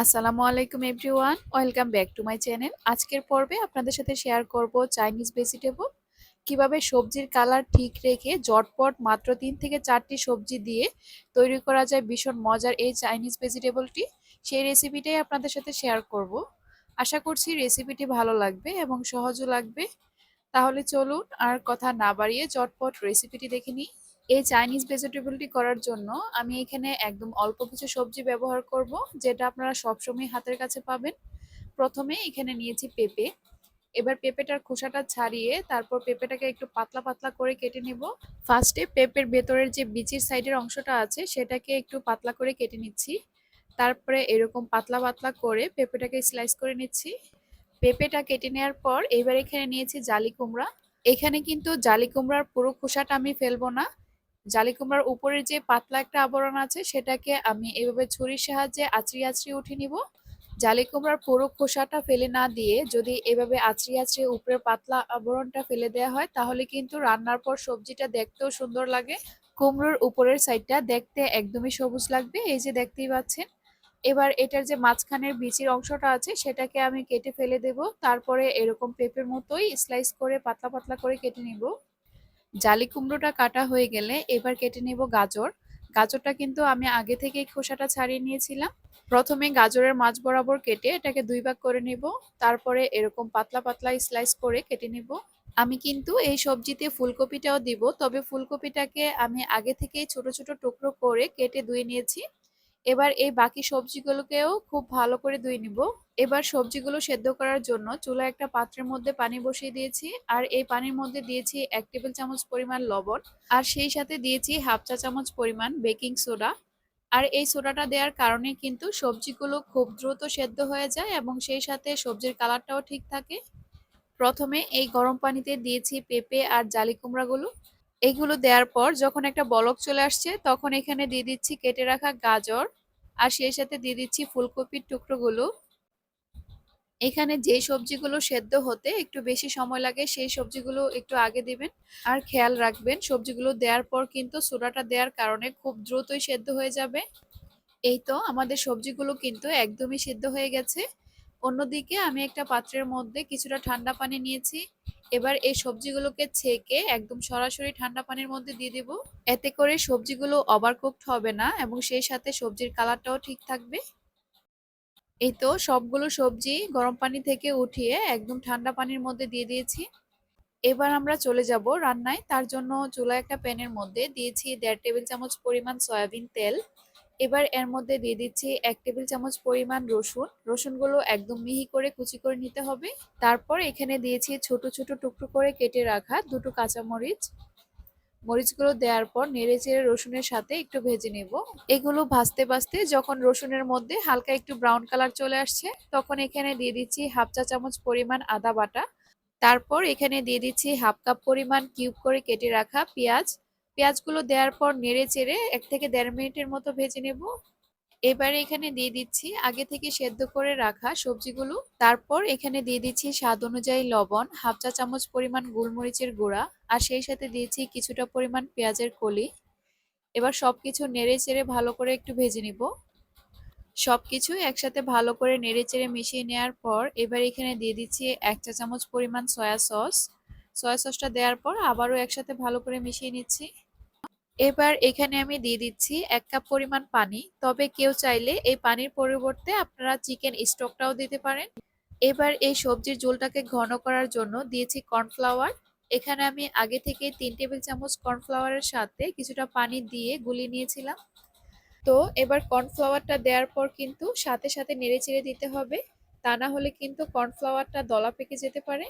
আসসালামু আলাইকুম everyone, welcome back to my channel. আজকের পর্বে আপনাদের সাথে শেয়ার করব চাইনিজ ভেজিটেবল। কীভাবে সবজির কালার ঠিক রেখে জটপট মাত্র তিন থেকে চারটি সবজি দিয়ে তৈরি করা যায় ভীষণ মজার এই চাইনিজ ভেজিটেবলটি, সেই রেসিপিটাই আপনাদের সাথে শেয়ার করব। আশা করছি রেসিপিটি ভালো লাগবে এবং সহজও লাগবে। তাহলে চলুন আর কথা না বাড়িয়ে চটপট রেসিপিটি দেখে নিই। এই চাইনিজ ভেজিটেবলটি করার জন্য আমি এখানে একদম অল্প কিছু সবজি ব্যবহার করব, যেটা আপনারা সবসময় হাতের কাছে পাবেন। প্রথমে এখানে নিয়েছি পেঁপে। এবার পেঁপেটার খোসাটা ছাড়িয়ে তারপর পেঁপেটাকে একটু পাতলা পাতলা করে কেটে নেব। ফার্স্টে পেঁপের ভেতরের যে বিচির সাইডের অংশটা আছে, সেটাকে একটু পাতলা করে কেটে নিচ্ছি। তারপরে এরকম পাতলা পাতলা করে পেঁপেটাকে স্লাইস করে নিচ্ছি। পেঁপেটা কেটে নেওয়ার পর এবার এখানে নিয়েছি জালি কুমড়া। এখানে কিন্তু জালি কুমড়ার পুরো খোসাটা আমি ফেলব না। জালি কুমড়ার উপরের যে পাতলা একটা আবরণ আছে, সেটাকে আমি এভাবে ছুরির সাহায্যে আঁচড়ি আঁচড়ি উঠে নিব। জালি কুমড়ার পুরো খোসাটা ফেলে না দিয়ে যদি এভাবে আঁচড়ি আঁচড়ি উপরের পাতলা আবরণটা ফেলে দেওয়া হয়, তাহলে কিন্তু রান্নার পর সবজিটা দেখতেও সুন্দর লাগে। কুমড়োর উপরের সাইডটা দেখতে একদমই সবুজ লাগবে, এই যে দেখতেই পাচ্ছেন। এবার এটার যে মাঝখানের বিচির অংশটা আছে, সেটাকে আমি কেটে ফেলে দেব। তারপরে এরকম পেঁপের মতোই স্লাইস করে, পাতলা পাতলা করে কেটে নিব। জালি কুমড়োটা কাটা হয়ে গেলে এবার কেটে নেব গাজর। গাজরটা কিন্তু আমি আগে থেকেই খোসাটা ছাড়িয়ে নিয়েছিলাম। প্রথমে গাজরের মাছ বরাবর কেটে এটাকে দুই ভাগ করে নেব। তারপরে এরকম পাতলা পাতলা স্লাইস করে কেটে নেব। আমি কিন্তু এই সবজিতে ফুলকপিটাও দিব, তবে ফুলকপিটাকে আমি আগে থেকেই ছোট ছোট টুকরো করে কেটে ধুয়ে নিয়েছি। এবার এই বাকি সবজিগুলোকেও খুব ভালো করে ধুয়ে নিব। এবার সবজিগুলো সেদ্ধ করার জন্য চুলা একটা পাত্রের মধ্যে পানি বসিয়ে দিয়েছি আর এই পানির মধ্যে দিয়েছি এক টেবিল চামচ পরিমাণ লবণ আর সেই সাথে দিয়েছি হাফ চা চামচ পরিমাণ বেকিং সোডা। আর এই সোডাটা দেওয়ার কারণে কিন্তু সবজিগুলো খুব দ্রুত সেদ্ধ হয়ে যায় এবং সেই সাথে সবজির কালারটাও ঠিক থাকে। প্রথমে এই গরম পানিতে দিয়েছি পেঁপে আর জালি কুমড়াগুলো। এইগুলো দেওয়ার পর যখন একটা বলক চলে আসছে তখন এখানে দিয়ে দিচ্ছি কেটে রাখা গাজর আর সেই সাথে দিয়ে দিচ্ছি ফুলকপির টুকরোগুলো। এখানে যে সবজিগুলো সেদ্ধ হতে একটু বেশি সময় লাগে, সেই সবজিগুলো একটু আগে দিবেন। আর খেয়াল রাখবেন, সবজিগুলো দেওয়ার পর কিন্তু সোডাটা দেওয়ার কারণে খুব দ্রুতই সেদ্ধ হয়ে যাবে। এই তো আমাদের সবজিগুলো কিন্তু একদমই সেদ্ধ হয়ে গেছে। অন্যদিকে আমি একটা পাত্রের মধ্যে কিছুটা ঠান্ডা পানি নিয়েছি। এবার এই সবজিগুলোকে ছেঁকে একদম সরাসরি ঠান্ডা পানির মধ্যে দিয়ে দেব। এতে করে সবজিগুলো ওভারকুকড হবে না এবং সেই সাথে সবজির কালারটাও ঠিক থাকবে। এই তো সবগুলো সবজি গরম পানি থেকে উঠিয়ে একদম ঠান্ডা পানির মধ্যে দিয়ে দিয়েছি। এবার আমরা চলে যাব রান্নায়। তার জন্য চুলা একটা প্যানের মধ্যে দিয়েছি দেড় টেবিল চামচ পরিমাণ সয়াবিন তেল। এবার এর মধ্যে দিয়ে দিচ্ছি এক টেবিল চামচ পরিমাণ রসুন। রসুনগুলো একদম মিহি করে কুচি করে নিতে হবে। তারপর এখানে দিয়েছি ছোট ছোট টুকরো করে কেটে রাখা দুটো কাঁচামরিচ। মরিচগুলো দেওয়ার পর নেড়ে চেড়ে রসুনের সাথে একটু ভেজে নেব। এগুলো ভাজতে ভাজতে যখন রসুনের মধ্যে হালকা একটু ব্রাউন কালার চলে আসছে, তখন এখানে দিয়ে দিচ্ছি হাফ চা চামচ পরিমাণ আদা বাটা। তারপর এখানে দিয়ে দিচ্ছি হাফ কাপ পরিমাণ কিউব করে কেটে রাখা পেঁয়াজ। পেঁয়াজগুলো দেওয়ার পর নেড়ে চেড়ে এক থেকে দেড় মিনিটের মতো ভেজে নেব। এবারে এখানে দিয়ে দিচ্ছি আগে থেকে সেদ্ধ করে রাখা সবজিগুলো। তারপর এখানে দিয়ে দিচ্ছি স্বাদ অনুযায়ী লবণ, হাফ চা চামচ পরিমাণ গোলমরিচের গুঁড়া আর সেই সাথে দিয়েছি কিছুটা পরিমাণ পেঁয়াজের কলি। এবার সব কিছু নেড়ে চেড়ে ভালো করে একটু ভেজে নিব। সবকিছু একসাথে ভালো করে নেড়ে চেড়ে মিশিয়ে নেওয়ার পর এবার এখানে দিয়ে দিচ্ছি এক চা চামচ পরিমাণ সয়া সস। সয়া সসটা দেওয়ার পর আবারও একসাথে ভালো করে মিশিয়ে নিচ্ছি। এবার এখানে আমি দিয়ে দিচ্ছি এক কাপ পরিমাণ পানি। তবে কেউ চাইলে এই পানির পরিবর্তে আপনারা চিকেন স্টকটাও দিতে পারেন। এবার এই সবজির ঝোলটাকে ঘন করার জন্য দিয়েছি কর্নফ্লাওয়ার। এখানে আমি আগে থেকে তিন টেবিল চামচ কর্নফ্লাওয়ারের সাথে কিছুটা পানি দিয়ে গুলি নিয়েছিলাম। তো এবার কর্নফ্লাওয়ারটা দেওয়ার পর কিন্তু সাথে সাথে নেড়ে চেড়ে দিতে হবে। তা না হলে কিন্তু কর্নফ্লাওয়ারটা দলা পেকে যেতে পারে।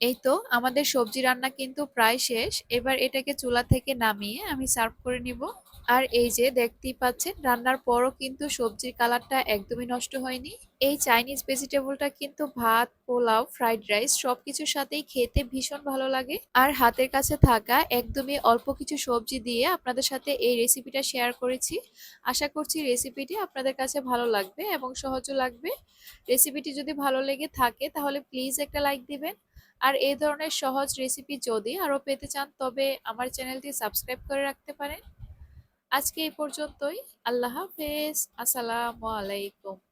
এই তো, আমাদের সবজি রান্না কিন্তু প্রায় শেষ। এবার এটাকে চুলা থেকে নামিয়ে আমি সার্ভ করে নিব। আর এই যে দেখতেই পাচ্ছেন, রান্নার পরও কিন্তু সবজির কালারটা একদমই নষ্ট হয়নি। এই চাইনিজ ভেজিটেবলটা কিন্তু ভাত, পোলাও, ফ্রাইড রাইস সব কিছুর সাথেই খেতে ভীষণ ভালো লাগে। আর হাতের কাছে থাকা একদমই অল্প কিছু সবজি দিয়ে আপনাদের সাথে এই রেসিপিটা শেয়ার করেছি। আশা করছি রেসিপিটি আপনাদের কাছে ভালো লাগবে এবং সহজও লাগবে। রেসিপিটি যদি ভালো লেগে থাকে, তাহলে প্লিজ একটা লাইক দিবেন। আর এই ধরনের সহজ রেসিপি যদি আরও পেতে চান, তবে আমার চ্যানেলটি সাবস্ক্রাইব করে রাখতে পারেন। আজকে এই পর্যন্তই। আল্লাহ হাফেজ। আসসালামু আলাইকুম।